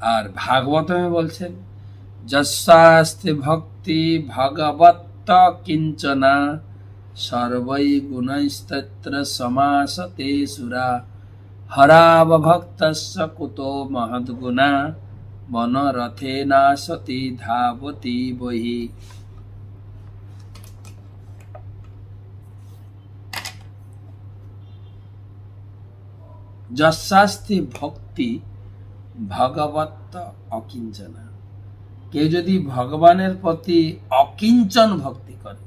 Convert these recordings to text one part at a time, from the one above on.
আর ভাগবতমে বলছেন যশাস্তি ভক্তি ভগবত্ত কিঞ্চনা সর্বৈ গুণস্তত্র সমাসতে সুরা হরাবভক্তস্য কুতো মহদ্গুণা মনরথে নাশতি ধাবতি বহি। যশাস্তি ভক্তি ভগবত্ত অকিঞ্চনা। কেউ যদি ভগবানের প্রতি অকিঞ্চন ভক্তি করে,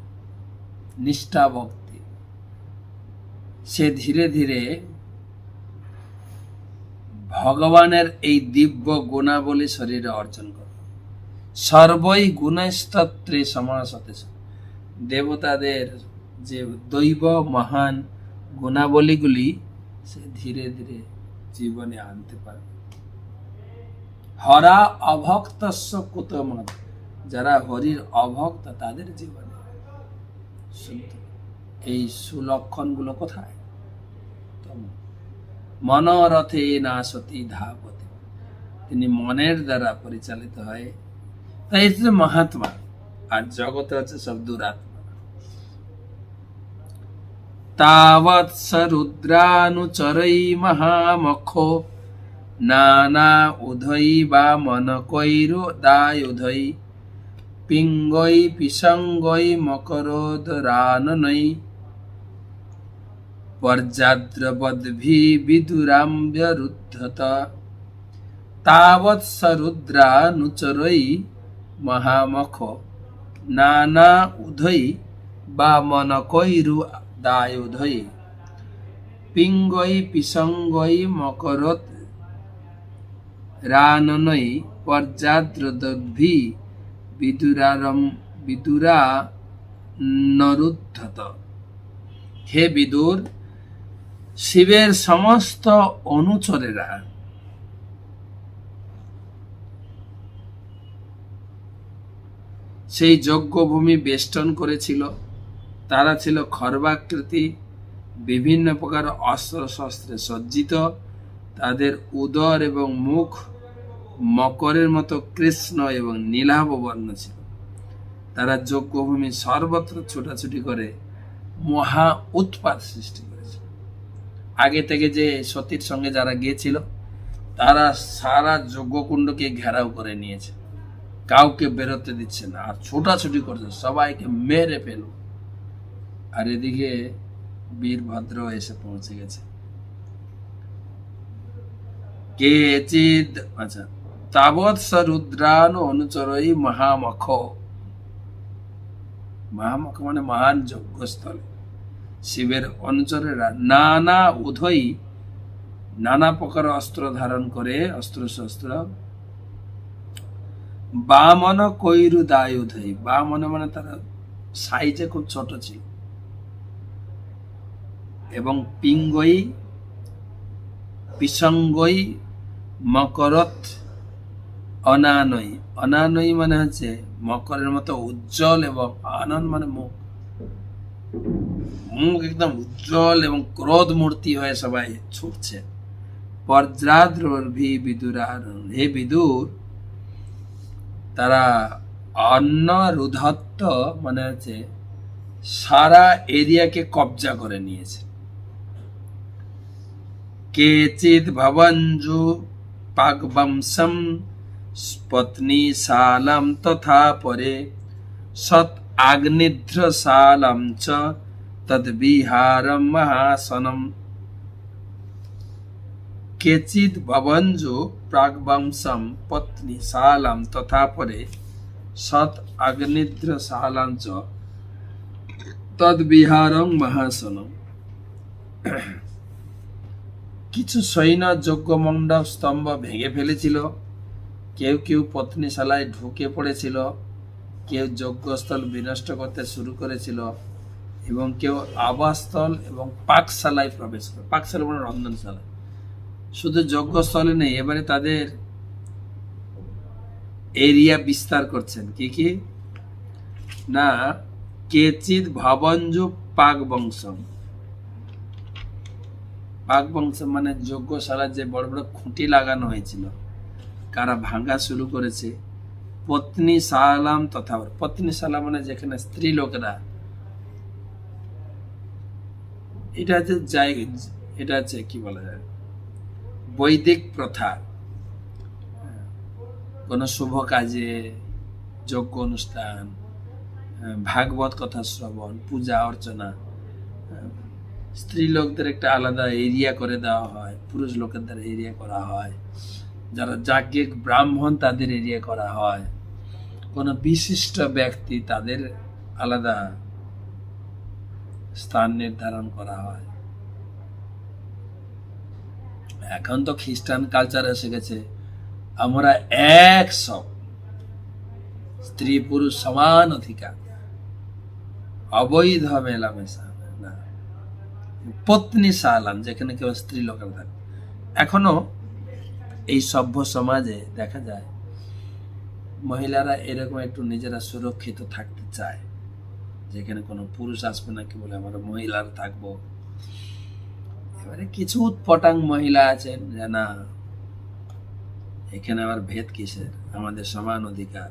নিষ্ঠা ভক্তি, সে ধীরে ধীরে ভগবানের এই দিব্য গুণাবলী শরীরে অর্জন করে সর্বই গুণস্তত্রে সমাসতে দেবতাদের যে দৈব মহান গুণাবলীগুলি, সে ধীরে ধীরে জীবনে আনতে পারে হরা অভক্তস্য যারা হরির অভক্ত, তাদের জীবনে এই সুলক্ষণগুলো কোথায়? তম। মনোরথে না সতী ধাবতে তিনি মনের দ্বারা পরিচালিত হয়। তাই মহাত্মা। আর জগতে হচ্ছে সব দুরাত্মা। তাবৎ রুদ্রানুচরৈ মহামখো নানা উধৈ বা মনকৈরু দায়ুধৈ পিঙ্গৈ পিসঙ্গৈ মকরোদরাননৈ পর্যাদ্রবদ্ভি বিদুরাম্যরুদ্ধত তাবৎ স রুদ্রানুচরৈ মহামখ নানা উধৈ বা মনকৈরু দায়ুধৈ পিঙ্গৈ পিসঙ্গৈ মকরত রাননৈ পর্যাদ্রদভি বিদুরারম বিদুরা নরুদ্ধত। হে বিদুর, শিবের সমস্ত অনুচরেরা, সেই যজ্ঞভূমি বেষ্টন করেছিল। তারা ছিল খর্বাকৃতি, বিভিন্ন প্রকার অস্ত্র শস্ত্রে সজ্জিত। তাদের উদর এবং মুখ মকরের মতো কৃষ্ণ এবং নীলাভ বর্ণ ছিল। তারা যজ্ঞভূমি সর্বত্র ছোটাছুটি করে মহা উৎপাত সৃষ্টি করেছিল। আগে থেকে যে সতীর সঙ্গে যারা গিয়েছিল, তারা সারা যজ্ঞকুণ্ডকে ঘেরাও করে নিয়েছে। কাউকে বেরোতে দিচ্ছে না, আর ছোটাছুটি করছে, সবাইকে মেরে ফেল আর এদিকে বীরভদ্র এসে পৌঁছে গেছে। কেচিদ আচ্ছা তাবৎ স রুদ্রানু অনুচরই মহামখ মহামখ মানে মহান যজ্ঞস্থল শিবের অনুচরেরা নানা উধই নানা প্রকার অস্ত্র ধারণ করে অস্ত্র শস্ত্র বামন কৈরু দায়ুধই বামন মানে তারা সাইজে খুব ছোট ছিল এবং পিঙ্গই পিসঙ্গই মকরত অনানই অনানই মানে হচ্ছে মকরের মতো উজ্জ্বল এবং আনন্দ মানে মুখ। মুখ একদম উজ্জ্বল এবং ক্রোধ মূর্তি হয়ে সবাই ছুটছে। পর্যাদ্রভি বিদুরার, হে বিদুর, তারা অন্ন রুধত্ত মানে হচ্ছে সারা এরিয়াকে কবজা করে নিয়েছে। কেচিদ ভবঞ্জু पागवंशम पत्नीशालाम तथा परे। सत् आग्निध्रशालाम च तद्विहारम महासनम। केचित भवन्जो प्रागवंशम पत्नीशालाम तथा परे। सत् आग्निध्रशालाम च तद्विहारम महासनम। কিছু সৈন্য যজ্ঞ মণ্ডপ স্তম্ভ ভেঙে ফেলেছিল। কেউ কেউ পত্নীশালায় ঢুকে পড়েছিল। কেউ যজ্ঞস্থল বিনষ্ট করতে শুরু করেছিল এবং কেউ আবাসস্থল এবং পাকশালায় প্রবেশ করে পাকশালা মানে রন্ধনশালা। শুধু যজ্ঞস্থলে নেই, এবারে তাদের এরিয়া বিস্তার করছেন। কি কি? না কেচিত ভবঞ্জু পাক বংশম পাক বংশমানের যোগ্য সারা যে বড় বড় খুঁটি লাগানো হয়েছিল। কারা ভাঙা শুরু করেছে? পত্নী সালাম তথা পত্নী সালাম মানে যেখানে স্ত্রী লোকেরা। এটা হচ্ছে যাই এটা হচ্ছে কি বলা যায়? বৈদিক প্রথা। কোনো শুভ কাজে যজ্ঞ অনুষ্ঠান, ভাগবত কথা শ্রবণ, পূজা অর্চনা স্ত্রী লোকদের একটা আলাদা এরিয়া করে দেওয়া হয়, পুরুষ লোকেদের এরিয়া করা হয়, যারা যাজ্ঞিক ব্রাহ্মণ তাদের এরিয়া করা হয়। কোনো বিশিষ্ট ব্যক্তি তাদের আলাদা স্থান নির্ধারণ করা হয়। এখন তো খ্রিস্টান কালচার এসে গেছে। আমরা এক সব স্ত্রী পুরুষ সমান অধিকার। অবৈধ মেলামেশা। পত্নী সালান যেখানে কেউ স্ত্রী লোকের থাকে এখনও এই সভ্য সমাজে দেখা যায়, মহিলারা এরকম একটু নিজেরা সুরক্ষিত থাকতে চায়, যেখানে কোনো পুরুষ আসবে না কি বলে, আমরা মহিলারা থাকব। এবারে কিছু উৎপটাং মহিলা আছেন, যে না, এখানে আবার ভেদ কিসের? আমাদের সমান অধিকার।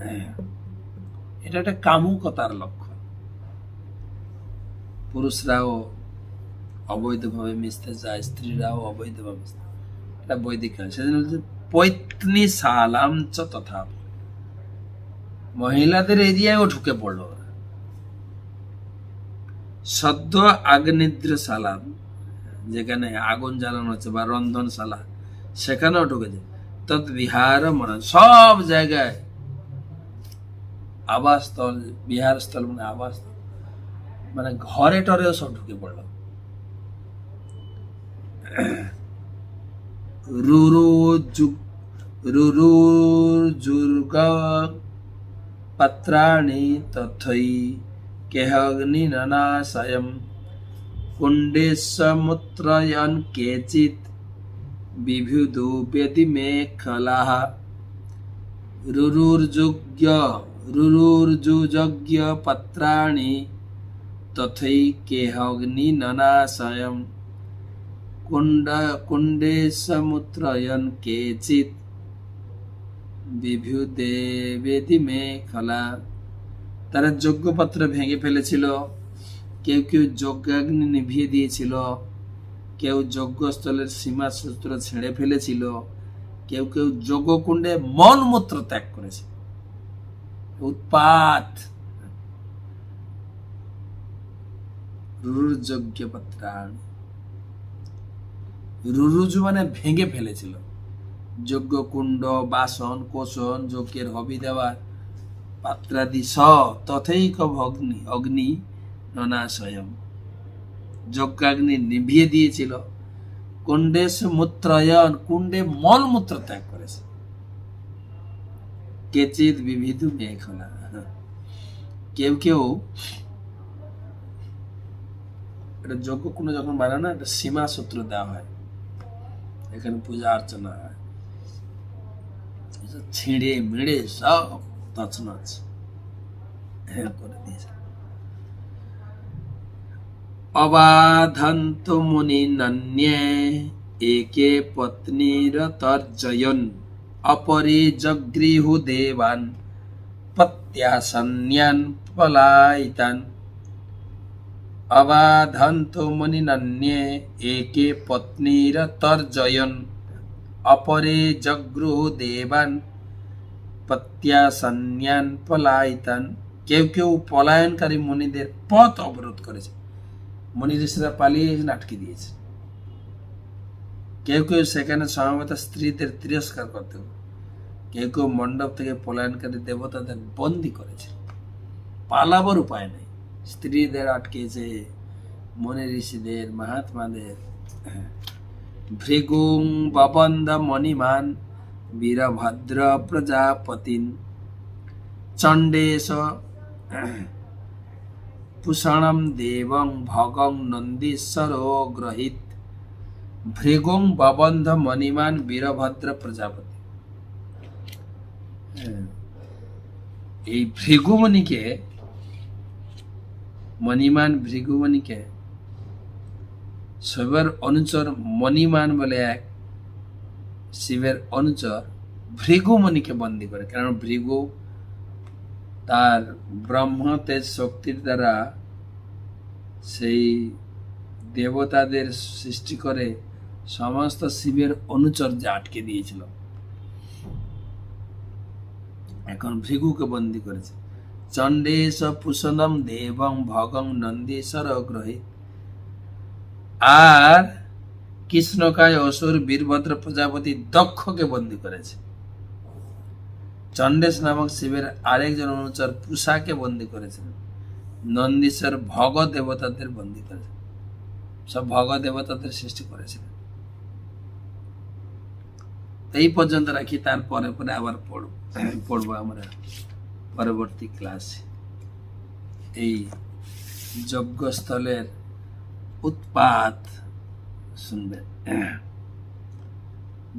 হ্যাঁ এটা একটা কামুকতার লক্ষ্য। পুরুষরাও অবৈধভাবে মিশতে যায়, স্ত্রীরাও অবৈধভাবে মিশতে এটা বৈদিক কাল। সেজন্য বলছে, পৈতনি সালামচ তথা মহিলাদের এরিয়ায়ও ঢুকে পড়ল সদ্য আগ্নিদ্র সালাম, যেখানে আগুন জ্বালানো হচ্ছে বা রন্ধনশালা সেখানেও ঢুকে যায়। তৎ বিহার মনে সব জায়গায় আবাসস্থল, বিহারস্থল মানে আবাসস্থল। মানে ঘরে টরেও সব ঢুকে পড়ল। রুরু রুরুর জুর্গ पत्राणि तथै केहग्निननाशयं कुण्डेशमुत्रयन् केचित् बिभुदुप्यति मे खलाः रुरुर्जुज्ञ रुरुर्जुजज्ञपत्राणि तथैकेहग्नि কুণ্ড কুণ্ডে कुण्डे समुत्रयन् केचित्। বিভুদেবেদি মে খলা তারা যজ্ঞপত্র ভেঙে ফেলেছিল। কেউ কেউ যজ্ঞাগ্নি নিভিয়ে দিয়েছিল। কেউ যজ্ঞস্থলের সীমা সূত্র ছেড়ে ফেলেছিল। কেউ কেউ যজ্ঞকুণ্ডে মনমূত্র ত্যাগ করেছে। উৎপাত। রুরুযজ্ঞপত্রাণ। রুরুজু মানে ভেঙে ফেলেছিল। যজ্ঞ, কুণ্ড, বাসন, কোষণ, যজ্ঞের হবি দেওয়ার পাত্রাদি স তথৈক ভগ্নি, অগ্নি ননাশয়ম যজ্ঞাগ্নি নিভিয়ে দিয়েছিল। কুণ্ডে মূত্রয়ন, কুণ্ডে মলমূত্র ত্যাগ করেছে। কেচিত বিবিধ মেঘনা কেউ কেউ এটা যজ্ঞ কোনো যখন বানায় না এটা সীমা দেওয়া হয়। এখানে পূজা, অর্চনা হয়। ছিঁড়ে মেড়ে সব তছনছ হ্যাঁ করে দিয়েছে। অবাধন্ত মুনি নান্যে একে পত্নীর তর্জয়ন, অপরে জগৃহ দেবান পত্যাসন্যান পলাইতান অবাধান্ত মণিনান্যে একে পত্নীর তর্জয়ন। অপরে জগ্রহ দেবান প্রত্যাসন্যান পলায়িতান। কেউ কেউ পলায়নকারী মুনিদের পথ অবরোধ করেছে। মুনিদের ঋষিরা পালিয়ে আটকে দিয়েছে। কেউ কেউ সেখানে সমবেত স্ত্রীদের তিরস্কার করতে কেউ কেউ মণ্ডপ থেকে পলায়নকারী দেবতাদের বন্দি করেছে। পালাবার উপায় নেই। স্ত্রীদের আটকেছে মনে ঋষিদের মহাত্মাদের ভৃগুং বাবন্দ মণিমান বীরভদ্র প্রজাপতি চণ্ডেশ পুষণম দেবং ভগং নন্দীশ্বর গ্রহিত ভৃগুং বাবন্ধ মণিমান বীরভদ্র প্রজাপতি এই ভৃগুমণিকে মণিমান ভৃগুমণিকে। শৈবের অনুচর মণিমান বলে এক শিবের অনুচর ভৃগুমণিকে বন্দি করে কারণ ভৃগু তার ব্রহ্ম তেজ শক্তির দ্বারা সেই দেবতাদের সৃষ্টি করে সমস্ত শিবের অনুচর যে আটকে দিয়েছিল। এখন ভৃগুকে বন্দি করেছে। চণ্ডেশ পুষণম দেবং ভগং নন্দেশ্বর গ্রহে আর কৃষ্ণকায় অসুর বীরভদ্র প্রজাপতি দক্ষকে বন্দি করেছে। চণ্ডেশ নামক শিবের আরেকজন অনুচর পুষাকে বন্দি করেছিলেন নন্দীশ্বর ভগ দেবতাদের বন্দি করেছেন। সব ভগ দেবতাদের সৃষ্টি করেছিলেন এই পর্যন্ত রাখি, তারপরে পরে আবার পড়ব, পড়ব আমরা। পরবর্তী ক্লাসে। এই যজ্ঞস্থলের উৎপাত শুনবেন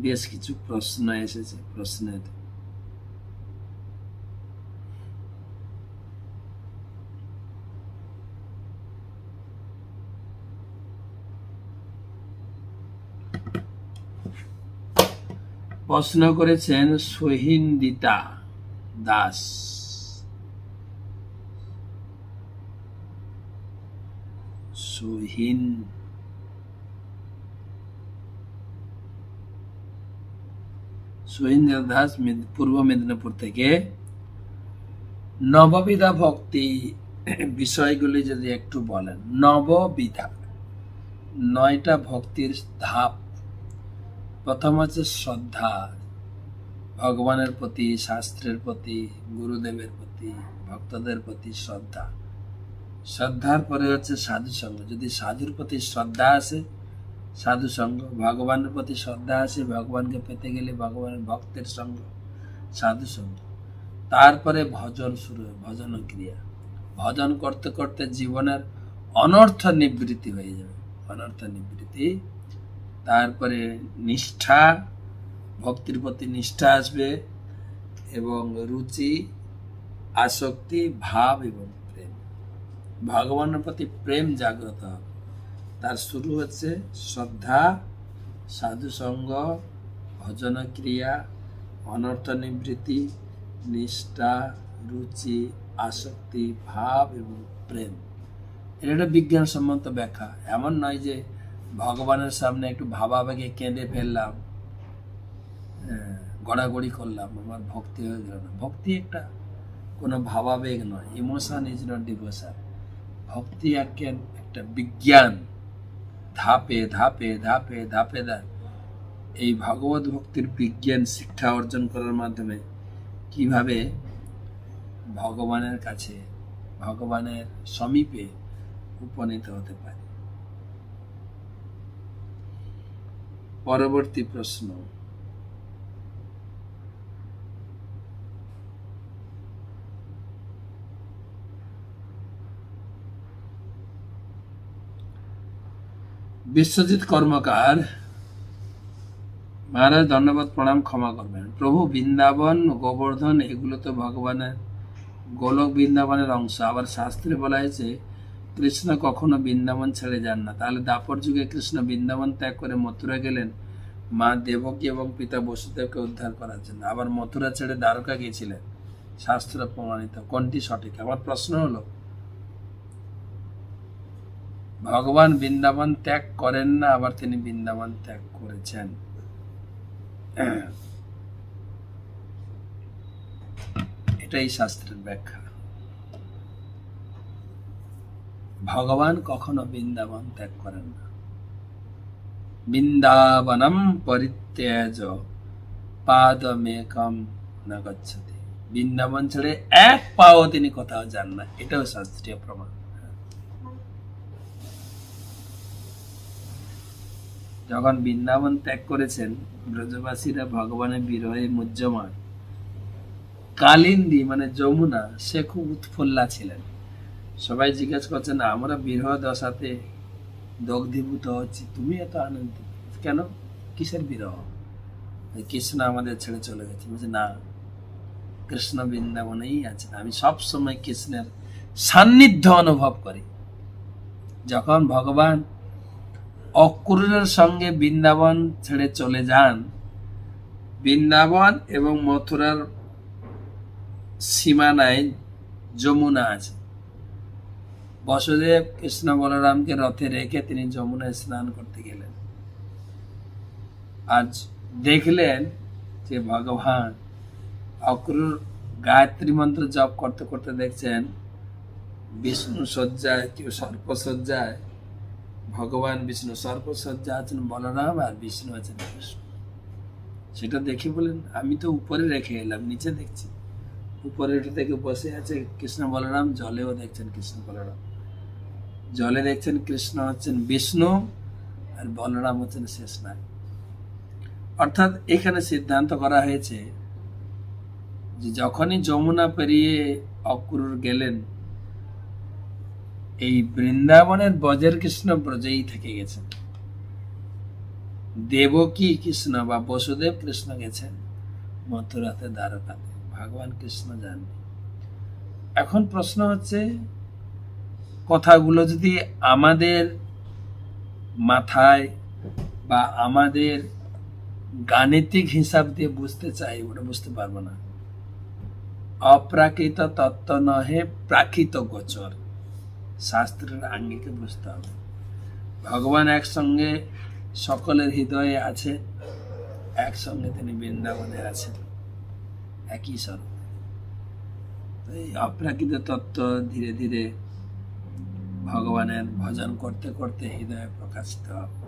বেশ কিছু প্রশ্ন এসেছে, প্রশ্নের। প্রশ্ন করেছেন সোহিন্দিতা দাস। সোহিন সোহিন্দ্র দাস পূর্ব মেদিনীপুর থেকে। নববিধা ভক্তি বিষয়গুলি যদি একটু বলেন। নববিধা, নয়টা ভক্তির ধাপ। প্রথম হচ্ছে শ্রদ্ধা, ভগবানের প্রতি, শাস্ত্রের প্রতি, গুরুদেবের প্রতি, ভক্তদের প্রতি শ্রদ্ধা। শ্রদ্ধার পরে হচ্ছে সাধু সঙ্গ। যদি সাধুর প্রতি শ্রদ্ধা আসে, সাধু সঙ্গ, ভগবানের প্রতি শ্রদ্ধা আসে, ভগবানকে পেতে গেলে ভগবানের ভক্তের সঙ্গ, সাধু সঙ্গ। তারপরে ভজন শুরু হয়, ভজন ক্রিয়া। ভজন করতে করতে জীবনের অনর্থ নিবৃত্তি হয়ে যাবে, অনর্থ নিবৃত্তি। তারপরে নিষ্ঠা, ভক্তির প্রতি নিষ্ঠা আসবে এবং রুচি, আসক্তি, ভাব এবং ভগবানের প্রতি প্রেম জাগ্রত। তার শুরু হচ্ছে শ্রদ্ধা, সাধুসঙ্গ ভজন ক্রিয়া অনর্থ নিবৃত্তি, নিষ্ঠা, রুচি, আসক্তি, ভাব এবং প্রেম। এটা একটা বিজ্ঞানসম্মত ব্যাখ্যা। এমন নয় যে ভগবানের সামনে একটু ভাবাবেগে কেঁদে ফেললাম গড়াগড়ি করলাম, আমার ভক্তি হয়ে গেল না। ভক্তি একটা কোনো ভাবাবেগ নয়। ইমোশন ইজ নট ডিভোশন ভক্তি একে একটা বিজ্ঞান। ধাপে ধাপে ধাপে ধাপে, ধাপ। এই ভগবত ভক্তির বিজ্ঞান শিক্ষা অর্জন করার মাধ্যমে কীভাবে ভগবানের কাছে, ভগবানের সমীপে উপনীত হতে পারে? পরবর্তী প্রশ্ন। বিশ্বজিৎ কর্মকার। মহারাজ, ধন্যবাদ, প্রণাম, ক্ষমা করবেন। প্রভু, বৃন্দাবন, গোবর্ধন, এগুলো তো ভগবানের গোলক বৃন্দাবনের অংশ। আবার শাস্ত্রে বলা হয়েছে, কৃষ্ণ কখনো বৃন্দাবন ছেড়ে যান না। তাহলে দাপর যুগে কৃষ্ণ বৃন্দাবন ত্যাগ করে মথুরা গেলেন মা দেবকী এবং পিতা বসুদেবকে উদ্ধার করার জন্য। আবার মথুরা ছেড়ে দ্বারকা গিয়েছিলেন। শাস্ত্র প্রমাণিত। কোনটি সঠিক? আমার প্রশ্ন হলো ভগবান বৃন্দাবন ত্যাগ করেন না, আবার তিনি বৃন্দাবন ত্যাগ করেছেন। এটাই শাস্ত্রের ব্যাখ্যা। ভগবান কখনো বৃন্দাবন ত্যাগ করেন না। বৃন্দাবনম পরিত্যাজ পাদমেকম না গচ্ছতি বৃন্দাবন ছেড়ে এক পাও তিনি কোথাও যান না, এটাও শাস্ত্রীয় প্রমাণ। যখন বৃন্দাবন ত্যাগ করেছেন, ব্রজবাসীরা ভগবানের বিরহে মুজ্জমান। কালিন্দী মানে যমুনা, সে খুব উৎফুল্লা ছিলেন। সবাই জিজ্ঞেস করছেন, আমরা বিরহ দশাতে দগ্ধীভূত হচ্ছি, তুমি এত আনন্দিত কেন? কিসের বিরহ? কৃষ্ণ আমাদের ছেড়ে চলে গেছে। বলছে, না, কৃষ্ণ বৃন্দাবনেই আছেন। আমি সব সময় কৃষ্ণের সান্নিধ্য অনুভব করি। যখন ভগবান অক্রূরের সঙ্গে বৃন্দাবন ছেড়ে চলে যান। বৃন্দাবন এবং মথুরার সীমানায় যমুনা আছে। বসুদেব কৃষ্ণ বলরামকে রথে রেখে তিনি যমুনায় স্নান করতে গেলেন। আজ দেখলেন যে ভগবান অক্রুর গায়ত্রী মন্ত্র জপ করতে করতে দেখছেন, বিষ্ণু সজ্জায় কেউ সর্প সজ্জায় ভগবান বিষ্ণু সর্প সজ্জা আছেন বলরাম আর বিষ্ণু আছেন কৃষ্ণ। সেটা দেখে বলেন, আমি তো উপরে রেখে এলাম, নিচে দেখছি। উপরে থেকে বসে আছে কৃষ্ণ বলরাম, জলেও দেখছেন কৃষ্ণ বলরাম। জলে দেখছেন কৃষ্ণ হচ্ছেন বিষ্ণু আর বলরাম হচ্ছেন শেষনাগ অর্থাৎ এখানে সিদ্ধান্ত করা হয়েছে যে যখনই যমুনা পেরিয়ে অক্রুর গেলেন এই বৃন্দাবনের বজের কৃষ্ণ ব্রজেই থেকে গেছেন। দেবকী কৃষ্ণ বা বসুদেব কৃষ্ণ গেছেন মথুরাতে দ্বারকাতে। ভগবান কৃষ্ণ যাননি এখন প্রশ্ন হচ্ছে, কথাগুলো যদি আমাদের মাথায় বা আমাদের গাণিতিক হিসাব দিয়ে বুঝতে চাই, ওটা বুঝতে পারব না। অপ্রাকৃত তত্ত্ব নহে, প্রাকৃত গোচর। শাস্ত্রের আঙ্গিকে বুঝতে হবে। ভগবান একসঙ্গে সকলের হৃদয়ে আছে, একসঙ্গে তিনি বৃন্দাবনে আছেন। একই স্বরূপ। এই অপ্রাকৃত তত্ত্ব ধীরে ধীরে ভগবানের ভজন করতে করতে হৃদয়ে প্রকাশিত হবে।